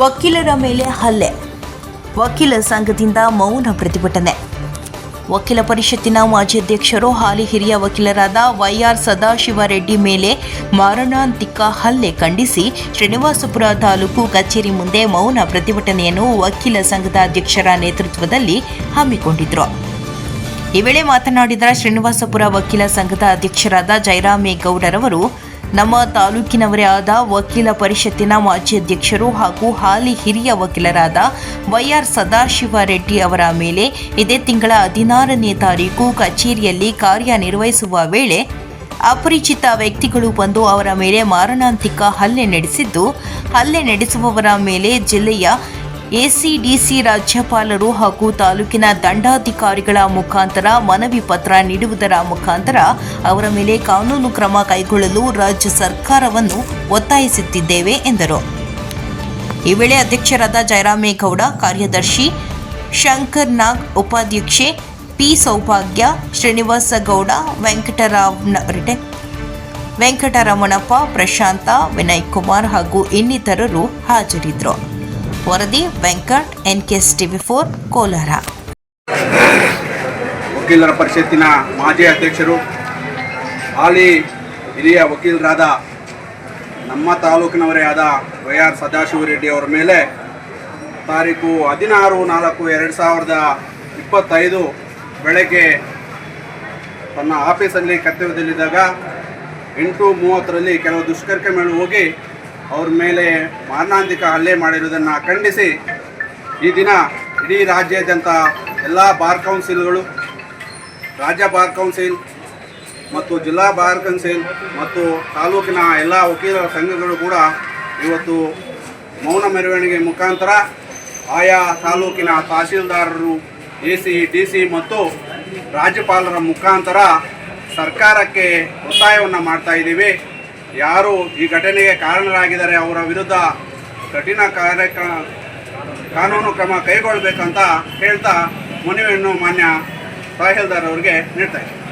ವಕೀಲರ ಮೇಲೆ ಹಲ್ಲೆ. ವಕೀಲ ಸಂಘದಿಂದ ಮೌನ ಪ್ರತಿಭಟನೆ. ವಕೀಲ ಪರಿಷತ್ತಿನ ಮಾಜಿ ಅಧ್ಯಕ್ಷರು ಹಾಲಿ ಹಿರಿಯ ವಕೀಲರಾದ ವೈಆರ್ ಸದಾಶಿವರೆಡ್ಡಿ ಮೇಲೆ ಮಾರಣಾಂತಿಕ ಹಲ್ಲೆ ಖಂಡಿಸಿ ಶ್ರೀನಿವಾಸಪುರ ತಾಲೂಕು ಕಚೇರಿ ಮುಂದೆ ಮೌನ ಪ್ರತಿಭಟನೆಯನ್ನು ವಕೀಲ ಸಂಘದ ಅಧ್ಯಕ್ಷರ ನೇತೃತ್ವದಲ್ಲಿ ಹಮ್ಮಿಕೊಂಡಿದ್ದರು ಈ ವೇಳೆ ಮಾತನಾಡಿದ ಶ್ರೀನಿವಾಸಪುರ ವಕೀಲ ಸಂಘದ ಅಧ್ಯಕ್ಷರಾದ ಜಯರಾಮೇಗೌಡರವರು ನಮ್ಮ ತಾಲೂಕಿನವರೇ ಆದ ವಕೀಲ ಪರಿಷತ್ತಿನ ಮಾಜಿ ಅಧ್ಯಕ್ಷರು ಹಾಗೂ ಹಾಲಿ ಹಿರಿಯ ವಕೀಲರಾದ ವೈಆರ್ ಸದಾಶಿವ ರೆಡ್ಡಿ ಅವರ ಮೇಲೆ ಇದೇ ತಿಂಗಳ ಹದಿನಾರನೇ ತಾರೀಕು ಕಚೇರಿಯಲ್ಲಿ ಕಾರ್ಯನಿರ್ವಹಿಸುವ ವೇಳೆ ಅಪರಿಚಿತ ವ್ಯಕ್ತಿಗಳು ಬಂದು ಅವರ ಮೇಲೆ ಮಾರಣಾಂತಿಕ ಹಲ್ಲೆ ನಡೆಸಿದ್ದು, ಹಲ್ಲೆ ನಡೆಸುವವರ ಮೇಲೆ ಜಿಲ್ಲೆಯ ಎಸಿಡಿಸಿ ರಾಜ್ಯಪಾಲರು ಹಾಗೂ ತಾಲೂಕಿನ ದಂಡಾಧಿಕಾರಿಗಳ ಮುಖಾಂತರ ಮನವಿ ಪತ್ರ ನೀಡುವುದರ ಮುಖಾಂತರ ಅವರ ಮೇಲೆ ಕಾನೂನು ಕ್ರಮ ಕೈಗೊಳ್ಳಲು ರಾಜ್ಯ ಸರ್ಕಾರವನ್ನು ಒತ್ತಾಯಿಸುತ್ತಿದ್ದೇವೆ ಎಂದರು. ಈ ವೇಳೆ ಅಧ್ಯಕ್ಷರಾದ ಜಯರಾಮೇಗೌಡ ಕಾರ್ಯದರ್ಶಿ ಶಂಕರ್ ನಾಗ್ ಉಪಾಧ್ಯಕ್ಷೆ ಪಿ ಸೌಭಾಗ್ಯ, ಶ್ರೀನಿವಾಸ ಗೌಡ ವೆಂಕಟರಾವ್ ವೆಂಕಟರಮಣಪ್ಪ, ಪ್ರಶಾಂತ, ವಿನಯ್ ಕುಮಾರ್ ಹಾಗೂ ಇನ್ನಿತರರು ಹಾಜರಿದ್ದರು. ವರದಿ, Venkat NKS TV four, Kolar. ವಕೀಲರ ಪರಿಷತ್ತಿನ ಮಾಜಿ ಅಧ್ಯಕ್ಷರು, ಹಾಲಿ ಹಿರಿಯ ವಕೀಲರಾದ ನಮ್ಮ ತಾಲೂಕಿನವರೇ ಆದ ವೈ ಆರ್ ಸದಾಶಿವರೆಡ್ಡಿ ಅವರ ಮೇಲೆ ತಾರೀಕು ಹದಿನಾರು, ನಾಲ್ಕು, ಎರಡು ಸಾವಿರದ ಇಪ್ಪತ್ತೈದು ಬೆಳಗ್ಗೆ ತನ್ನ ಆಫೀಸಲ್ಲಿ ಕರ್ತವ್ಯದಲ್ಲಿದ್ದಾಗ ಎಂಟು ಮೂವತ್ತರಲ್ಲಿ ಕೆಲವು ದುಷ್ಕರ್ಮಿಗಳು ಹೋಗಿ ಅವ್ರ ಮೇಲೆ ಮಾರಣಾಂತಿಕ ಹಲ್ಲೆ ಮಾಡಿರುವುದನ್ನು ಖಂಡಿಸಿ ಈ ದಿನ ಇಡೀ ರಾಜ್ಯಾದ್ಯಂತ ಎಲ್ಲ ಬಾರ್ ಕೌನ್ಸಿಲ್ಗಳು, ರಾಜ್ಯ ಬಾರ್ ಕೌನ್ಸಿಲ್ ಮತ್ತು ಜಿಲ್ಲಾ ಬಾರ್ ಕೌನ್ಸಿಲ್ ಮತ್ತು ತಾಲೂಕಿನ ಎಲ್ಲ ವಕೀಲರ ಸಂಘಗಳು ಕೂಡ ಇವತ್ತು ಮೌನ ಮೆರವಣಿಗೆ ಮುಖಾಂತರ ಆಯಾ ತಾಲೂಕಿನ ತಹಸೀಲ್ದಾರರು ಎ ಸಿ ಡಿ ಸಿ ಮತ್ತು ರಾಜ್ಯಪಾಲರ ಮುಖಾಂತರ ಸರ್ಕಾರಕ್ಕೆ ಒತ್ತಾಯವನ್ನು ಮಾಡ್ತಾ ಇದ್ದೀವಿ. ಯಾರು ಈ ಘಟನೆಗೆ ಕಾರಣರಾಗಿದ್ದಾರೆ ಅವರ ವಿರುದ್ಧ ಕಠಿಣ ಕಾರ್ಯಕ್ರಮ ಕಾನೂನು ಕ್ರಮ ಕೈಗೊಳ್ಳಬೇಕಂತ ಹೇಳ್ತಾ ಮನವಿಯನ್ನು ಮಾನ್ಯ ತಹಶೀಲ್ದಾರ್ ಅವರಿಗೆ ನೀಡ್ತಾ ಇದ್ದೀನಿ.